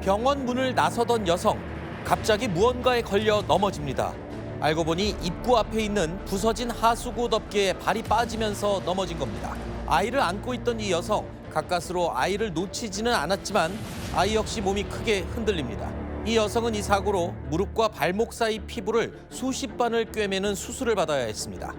병원 문을 나서던 여성 갑자기 무언가에 걸려 넘어집니다. 알고 보니 입구 앞에 있는 부서진 하수구 덮개에 발이 빠지면서 넘어진 겁니다. 아이를 안고 있던 이 여성 가까스로 아이를 놓치지는 않았지만 아이 역시 몸이 크게 흔들립니다. 이 여성은 이 사고로 무릎과 발목 사이 피부를 수십 반을 꿰매는 수술을 받아야 했습니다.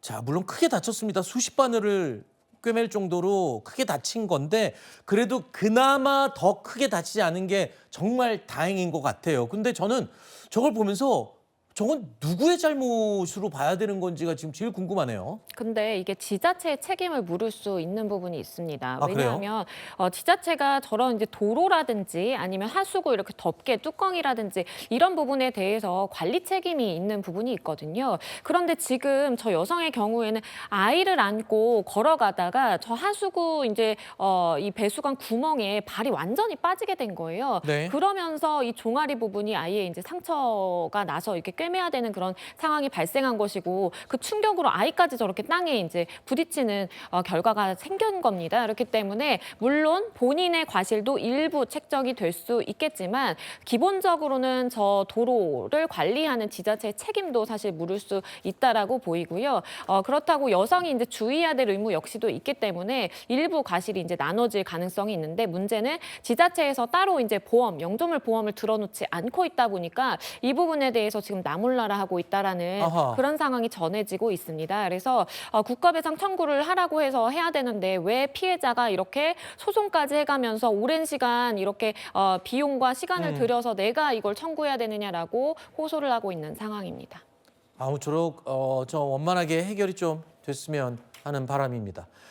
자, 물론 크게 다쳤습니다. 수십 바늘을 꿰맬 정도로 크게 다친 건데 그래도 그나마 더 크게 다치지 않은 게 정말 다행인 것 같아요. 근데 저는 저걸 보면서 저건 누구의 잘못으로 봐야 되는 건지가 지금 제일 궁금하네요. 근데 이게 지자체의 책임을 물을 수 있는 부분이 있습니다. 아? 왜냐하면 어, 지자체가 저런 이제 도로라든지 아니면 하수구 이렇게 덮개 뚜껑이라든지 이런 부분에 대해서 관리 책임이 있는 부분이 있거든요. 그런데 지금 저 여성의 경우에는 아이를 안고 걸어가다가 저 하수구 이제 어, 이 배수관 구멍에 발이 완전히 빠지게 된 거예요. 네. 그러면서 이 종아리 부분이 아예 이제 상처가 나서 이렇게 꿰매야 되는 그런 상황이 발생한 것이고 그 충격으로 아이까지 저렇게 땅에 이제 부딪히는 어, 결과가 생긴 겁니다. 그렇기 때문에 물론 본인의 과실도 일부 책정이 될 수 있겠지만 기본적으로는 저 도로를 관리하는 지자체의 책임도 사실 물을 수 있다라고 보이고요. 어, 그렇다고 여성이 이제 주의해야 될 의무 역시도 있기 때문에 일부 과실이 이제 나눠질 가능성이 있는데 문제는 지자체에서 따로 이제 보험, 영조물 보험을 들어놓지 않고 있다 보니까 이 부분에 대해서 지금 나몰라라 하고 있다라는 아하. 그런 상황이 전해지고 있습니다. 그래서 어, 국가배상 청구를 하라고 해서 해야 되는데 왜 피해자가 이렇게 소송까지 해가면서 오랜 시간 이렇게 어, 비용과 시간을 음. 들여서 내가 이걸 청구해야 되느냐라고 호소를 하고 있는 상황입니다. 아무쪼록 어, 저 원만하게 해결이 좀 됐으면 하는 바람입니다.